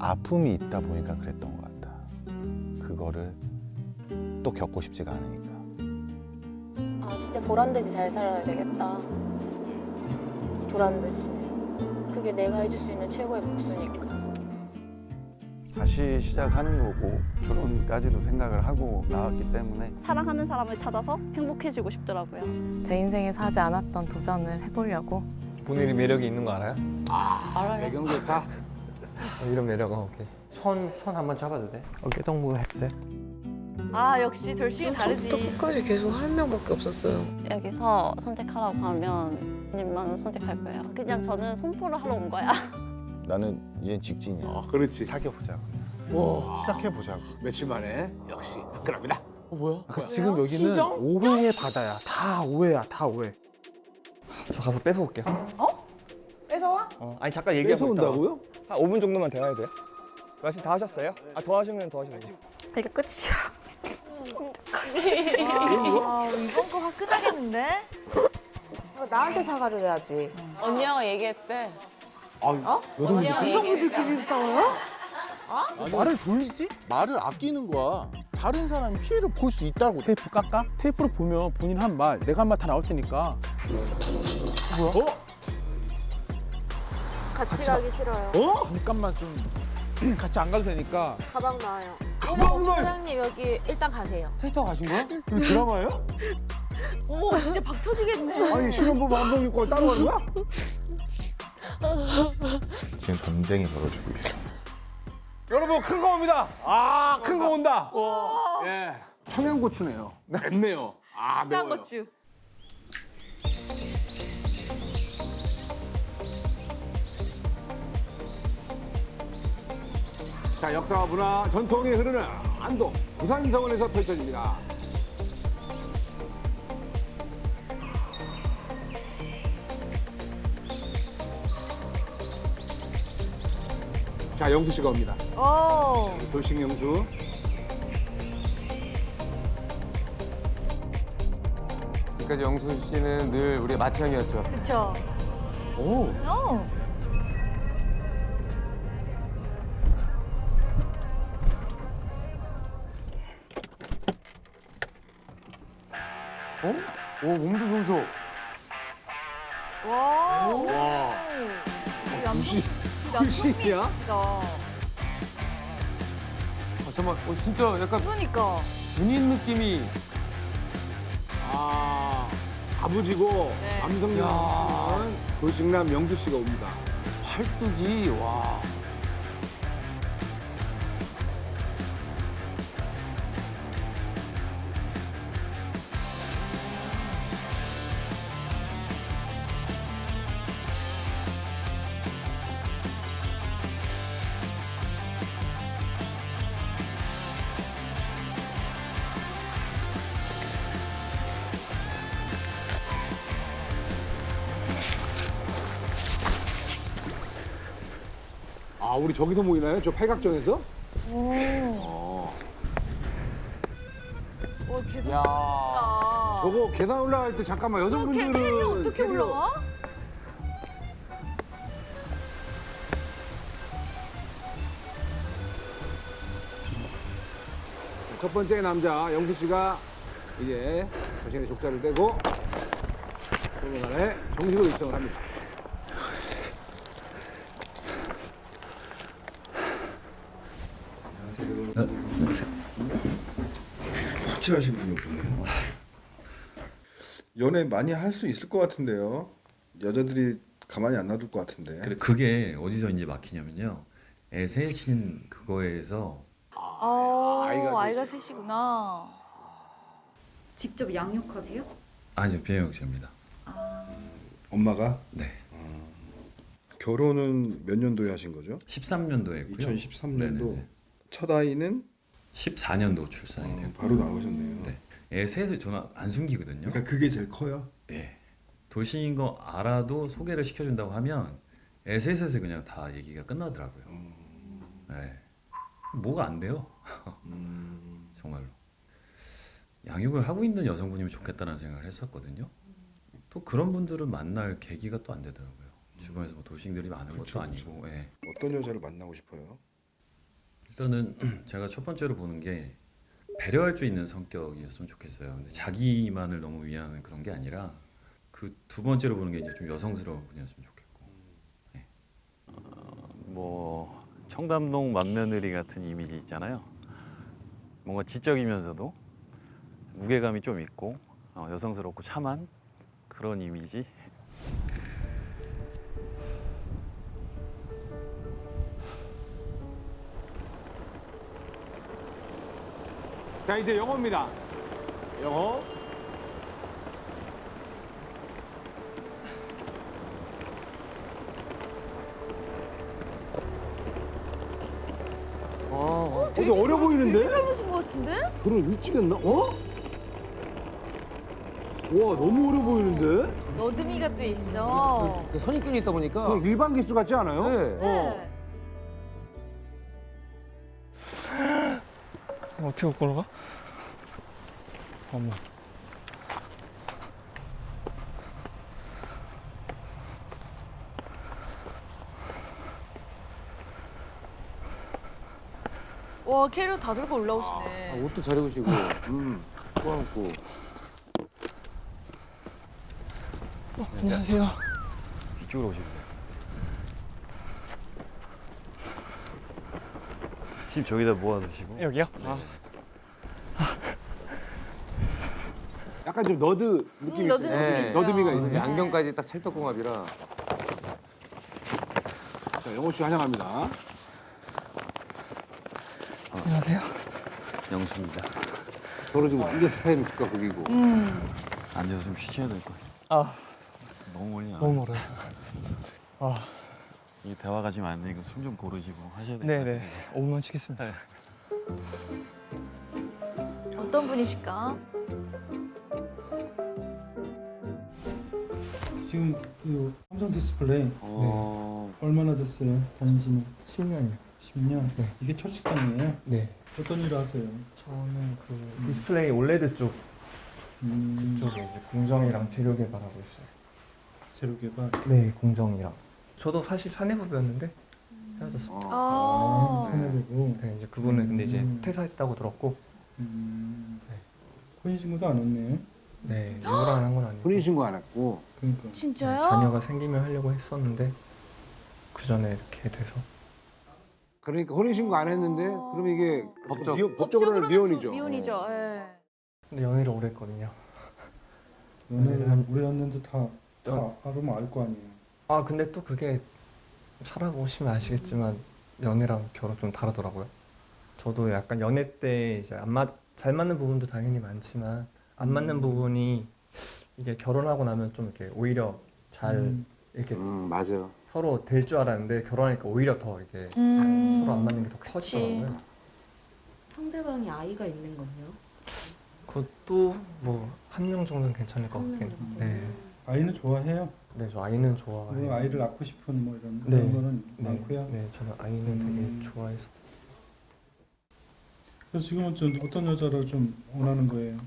아픔이 있다 보니까 그랬던 것 같다. 그거를 또 겪고 싶지가 않으니까. 아 진짜 보란 듯이 잘 살아야 되겠다. 보란 듯이. 그게 내가 해줄 수 있는 최고의 복수니까. 다시 시작하는 거고 결혼까지도 생각을 하고 나왔기 때문에 사랑하는 사람을 찾아서 행복해지고 싶더라고요. 제 인생에서 하지 않았던 도전을 해보려고 본인이 매력이 있는 거 알아요? 알아요. 배경 좋다. 어, 이런 매력, 어, 오케이. 손, 손 한번 잡아도 돼? 어깨 동무 할 때. 아 역시 돌싱이 다르지. 끝까지 계속 한 명밖에 없었어요. 여기서 선택하라고 하면 님만 선택할 거예요. 그냥 저는 손포를 하러 온 거야. 나는 이제 직진이야. 어, 그렇지. 사귀어 보자고. 와 시작해 보자고. 며칠 만에 역시 화끈합니다. 아까 지금 여기는 오해의 바다야. 다 오해야, 다 오해. 저 가서 뺏어 올게요. 어? 어, 아니 잠깐 얘기하고 뺏어 있다가. 온다고요? 한 5분 정도만 대화해도 돼요? 말씀 다 하셨어요? 아, 더 하시면 더 하시면 되지. 이게 끝이야. 아, 이번 거 화끈하겠는데? 나한테 사과를 해야지. 언니가 얘기했대. 아, 언니가 얘기했대. 여성분들끼리 싸워요? 말을 돌리지? 말을 아끼는 거야. 다른 사람이 피해를 볼 수 있다고. 테이프 깎아? 테이프로 보면 본인 한 말, 내가 한 말 다 나올 테니까. 같이 가기 싫어요. 잠깐만 좀 같이 안 가도 되니까. 가방 나와요. 가방 나와요? 사장님 여기 일단 가세요. 테스터 가신 거야? 이거 드라마예요? 어머 진짜 박 터지겠네. 아니 신혼부부 한번 입고 따로 가는 거야? 지금 전쟁이 벌어지고 있어. 여러분 큰 거 옵니다. 아, 큰 거 온다. 예. 청양고추네요. 맵네요. 아, 매워요. 고추. 자, 역사와 문화, 전통이 흐르는 안동 부산정원에서 펼쳐집니다. 자, 영수 씨가 옵니다. 오. 돌싱 영수. 지금까지 영수 씨는 늘 우리 맏형이었죠. 그쵸. 오. 오. 어? 오, 몸도 좋으셔. 와. 와. 무시. 돌싱이야? 아, 잠깐만, 어, 진짜 약간 그러니까. 군인 느낌이. 아, 다부지고 네. 남성연 돌싱남 영수 씨가 옵니다. 팔뚝이, 와. 아, 우리 저기서 모이나요? 저 팔각정에서? 어. 오 계속. 야. 아. 저거 계단 올라갈 때 잠깐만 여성분들은 캐리어 어떻게 캐리어. 올라와? 첫 번째 남자 영수 씨가 이제 자신의 족자를 떼고 그러면에 정식으로 입성을 합니다. 확실하신 분이 오셨네요. 연애 많이 할 수 있을 것 같은데요. 여자들이 가만히 안 놔둘 것 같은데. 근데 그게 어디서 이제 막히냐면요. 애 셋인 그거에서 아, 아이가 아이가, 셋이구나. 직접 양육하세요? 아니요 비영욱 씨입니다. 엄마가 네. 결혼은 몇 년도에 하신 거죠? 13년도에 했고요. 2013년도. 첫 아이는 14년도 출산이 어, 됐고 바로 나오셨네요. 네. 애 셋을 저는 안 숨기거든요. 그러니까 그게 제일 커요. 예. 돌싱인 거 알아도 소개를 시켜준다고 하면 애 셋에서 그냥 다 얘기가 끝나더라고요. 네. 뭐가 안 돼요. 정말로. 양육을 하고 있는 여성분이면 좋겠다는 생각을 했었거든요. 또 그런 분들은 만날 계기가 또 안 되더라고요. 주변에서 뭐 돌싱들이 많은 그쵸, 것도 아니고. 예. 어떤 여자를 만나고 싶어요? 일단은 제가 첫 번째로 보는 게 배려할 수 있는 성격이었으면 좋겠어요. 근데 자기만을 너무 위하는 그런 게 아니라 그 두 번째로 보는 게 이제 좀 여성스러운 분이었으면 좋겠고. 네. 뭐 청담동 맏며느리 같은 이미지 있잖아요. 뭔가 지적이면서도 무게감이 좀 있고 어, 여성스럽고 참한 그런 이미지. 자 이제 영어입니다. 영어. 어, 되게 어려 보이는데? 되게 젊으신 것 같은데? 결혼 일찍 했나? 어? 와 너무 어려 보이는데? 너드미가 또 있어. 그 선입견이 있다 보니까 그냥 일반 기수 같지 않아요? 네. 네. 어떻게 못 걸어가? 어머. 와 캐리어 다 들고 아, 올라오시네. 옷도 잘 입으시고, 음, 꼬안고. 안녕하세요. 이쪽으로 오시면 돼요. 집 저기다 모아두시고 여기요? 약간 좀 너드 느낌이 음, 너드 있어요. 느낌이 네, 있어요. 너드미가 이 있어요. 안경까지 딱 찰떡궁합이라. 자 영호 씨 환영합니다. 안녕하세요. 영수입니다. 서로 지금 완전 스타일은 극과 극이고. 음. 앉아서 좀 쉬셔야 될 거예요. 아, 너무 멀리 나와. 너무 멀어요. 아, 이 대화가 지금 안 되니까 숨 좀 고르시고 하셔야 돼요. 네네. 5분만 쉬겠습니다. 어떤 분이실까? 지금 그 삼성 디스플레이 어, 얼마나 됐어요? 다니시는 10년이요. 10년? 이게 첫 직장이에요? 네. 어떤 일을 하세요? 저는 그 디스플레이 올레드 쪽 음, 쪽에 이제 공정이랑 재료 개발하고 있어요. 재료 개발. 네, 공정이랑. 저도 사실 사내부부였는데 헤어졌어요. 아. 사내되고. 네, 이제 그분은 근데 이제 음. 퇴사했다고 들었고, 음, 네. 혼인신고도 안 했네요. 네, 일부러 한건 아니고. 혼인신고 안 했고. 그러니까. 네, 진짜요? 자녀가 생기면 하려고 했었는데 그 전에 이렇게 돼서. 그러니까 혼인신고 안 했는데 어. 그럼 이게 법적. 미혼, 법적으로는 미혼이죠. 미혼이죠. 예. 근데 연애를 오래 했거든요. 연애를 한- 오래 했는데 다, 다 어. 알으면 알 거 아니에요. 아 근데 또 그게 살아보시면 아시겠지만 연애랑 결혼 좀 다르더라고요. 저도 약간 연애 때 이제 안 맞, 잘 맞는 부분도 당연히 많지만 안 맞는 부분이 이게 결혼하고 나면 좀 이렇게 오히려 잘 음. 이렇게 음 맞아요. 서로 될 줄 알았는데 결혼하니까 오히려 더 이렇게 음. 서로 안 맞는 게 더 그치. 커지더라고요. 상대방이 아이가 있는 건요? 그것도 뭐 한 명 정도는 괜찮을 것 같긴. 네, 아이는 좋아해요? 네, 저 아이는 뭐 좋아해요. 아이를 낳고 싶은 뭐 이런 네. 그런 거는 네, 많고요. 네, 저는 아이는 음. 되게 좋아해서. 그래서 지금은 좀 어떤 여자를 좀 원하는 거예요?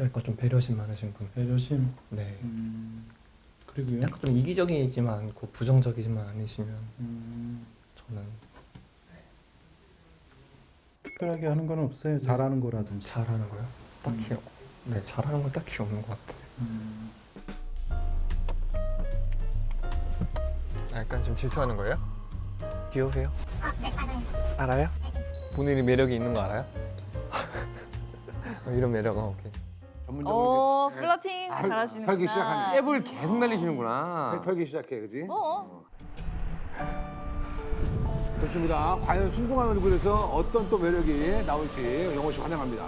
약간 좀 배려심 많으신 분. 배려심. 네. 음, 그리고요. 약간 좀 이기적이지만 않고 부정적이지만 아니시면 음, 저는 특별하게 하는 건 없어요. 잘하는 거라든지. 잘하는 거요. 딱히 네 잘하는 건 딱히 없는 것 같아요. 음. 약간 좀 질투하는 거예요? 귀여우세요? 알아요? 본인이 매력이 있는 거 알아요? 이런 매력은 오케이. 전문적으로 어 이제 플러팅 아, 잘하시는구나. 털기 시작하네. 잽을 계속 날리시는구나. 털- 털기 시작해, 그지? 어. 좋습니다. 과연 순둥한 얼굴에서 어떤 또 매력이 나올지 영호 씨 환영합니다.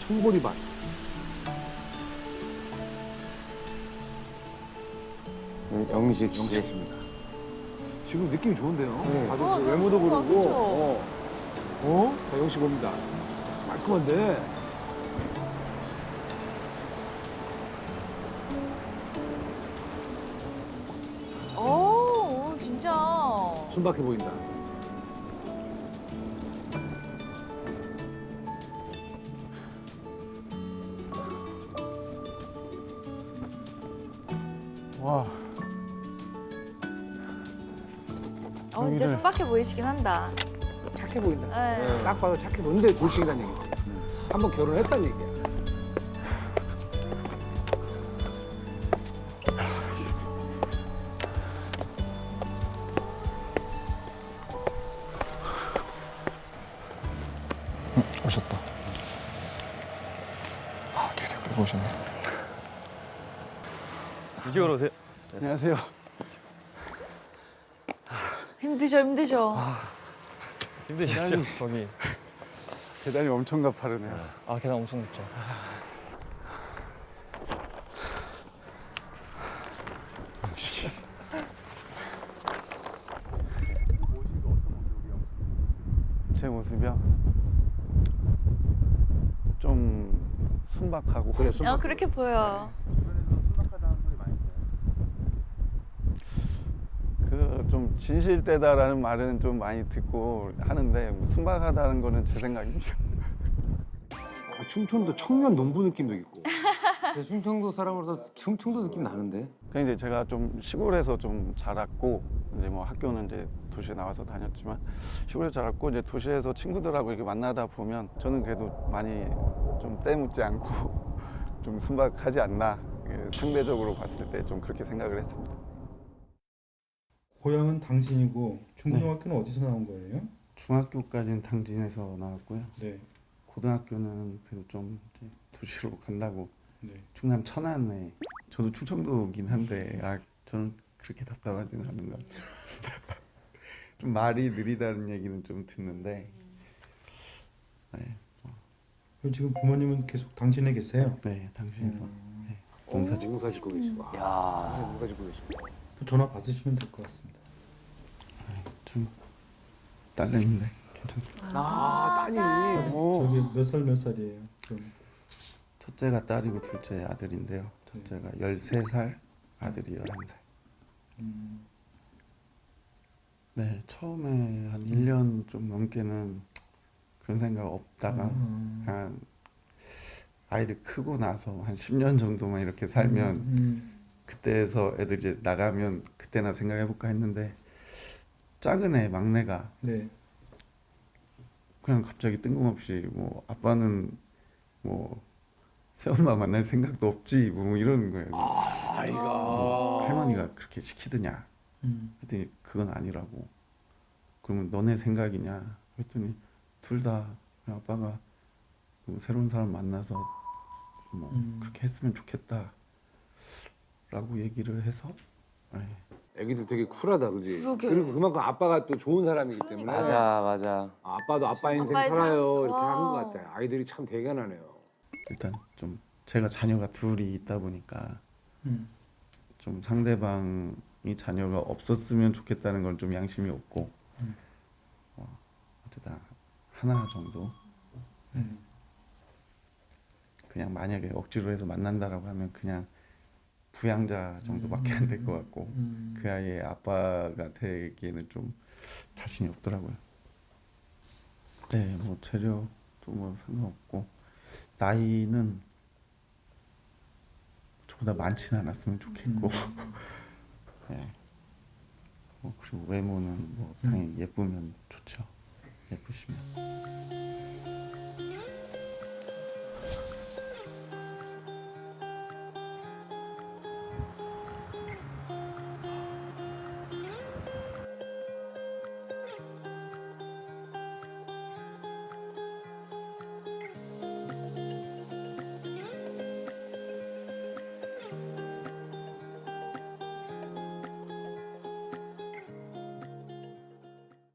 청보리밭. 영식 씨. 영식 씨입니다. 지금 느낌이 좋은데요? 네. 다들 어, 그다 외모도 좋아, 그러고. 그쵸? 어. 어? 자, 영식 봅니다. 깔끔한데. 오 진짜. 순박해 보인다. 순박해 보이시긴 한다. 착해 보인다. 네. 네, 딱 봐도 착해 보이는데 돌싱이라는 얘기지. 한번 결혼했다는 얘기야. 오셨다. 아, 계속 들고 오셨네. 이쪽으로 오세요. 안녕하세요. 힘드셔, 힘드셔. 힘드시죠? 거기. 계단이 엄청 가파르네요. 아 계단 엄청 높죠. 제 모습이요? 좀 순박하고 그래, 어, 순박. 그렇게 보여. 그 좀 진실되다라는 말은 좀 많이 듣고 하는데 순박하다는 거는 제 생각입니다. 아, 충청도 청년 농부 느낌도 있고. 제 충청도 사람으로서 충청도 느낌 나는데. 그 이제 제가 좀 시골에서 좀 자랐고 이제 뭐 학교는 이제 도시에 나와서 다녔지만 시골에 자랐고 이제 도시에서 친구들하고 이렇게 만나다 보면 저는 그래도 많이 좀 때묻지 않고 좀 순박하지 않나 상대적으로 봤을 때 좀 그렇게 생각을 했습니다. 고향은 당진이고 중고등학교는 어디서 나온 거예요? 중학교까지는 당진에서 나왔고요. 네. 고등학교는 그래도 좀 이제 도시로 간다고 네. 충남 천안에 저도 충청도긴 한데 아 저는 그렇게 답답하지는 않은 것 같아요. 좀 말이 느리다는 얘기는 좀 듣는데 네, 그럼 지금 부모님은 계속 당진에 계세요? 네 당신에서 음, 네, 농사 농사 짓고, 계시고. 아, 네, 농사 짓고 계시고. 또 전화 받으시면 될 것 같습니다. 좀 딸내미인데 괜찮습니다. 아, 따님이. 어. 저기 몇 살 몇 살이에요? 그럼 첫째가 딸이고 둘째 아들인데요. 첫째가 13살, 아들이 11살. 음, 네, 처음에 한 1년 좀 넘게는 그런 생각 없다가 음, 한 아이들 크고 나서 한 10년 정도만 이렇게 살면 음, 그때에서 애들 이제 나가면 그때나 생각해 볼까 했는데 작은 애 막내가 네. 그냥 갑자기 뜬금없이 뭐 아빠는 뭐 새엄마 만날 생각도 없지 뭐 이러는 거예요. 아, 아이가. 할머니가 그렇게 시키드냐? 음, 했더니 그건 아니라고. 그러면 너네 생각이냐? 했더니 둘 다 아빠가 그 새로운 사람 만나서 뭐 음. 그렇게 했으면 좋겠다. 라고 얘기를 해서 네. 애기들 되게 쿨하다, 그지? 그러게. 그리고 그만큼 아빠가 또 좋은 사람이기 때문에. 맞아 맞아. 아, 아빠도 아빠 인생 아빠의 살아요. 삶. 이렇게 하는 것 와. 같아요. 아이들이 참 대견하네요. 일단 좀 제가 자녀가 둘이 있다 보니까 음, 좀 상대방이 자녀가 없었으면 좋겠다는 건 좀 양심이 없고 음. 어, 어쨌든 하나 정도 음. 그냥 만약에 억지로 해서 만난다라고 하면 그냥 부양자 정도밖에 안 될 것 같고 음. 그 아이의 아빠가 되기에는 좀 자신이 없더라고요. 네, 뭐 체력도 뭐 상관없고 나이는 저보다 많지는 않았으면 좋겠고 네. 뭐 그리고 외모는 뭐 당연히 예쁘면 좋죠. 예쁘시면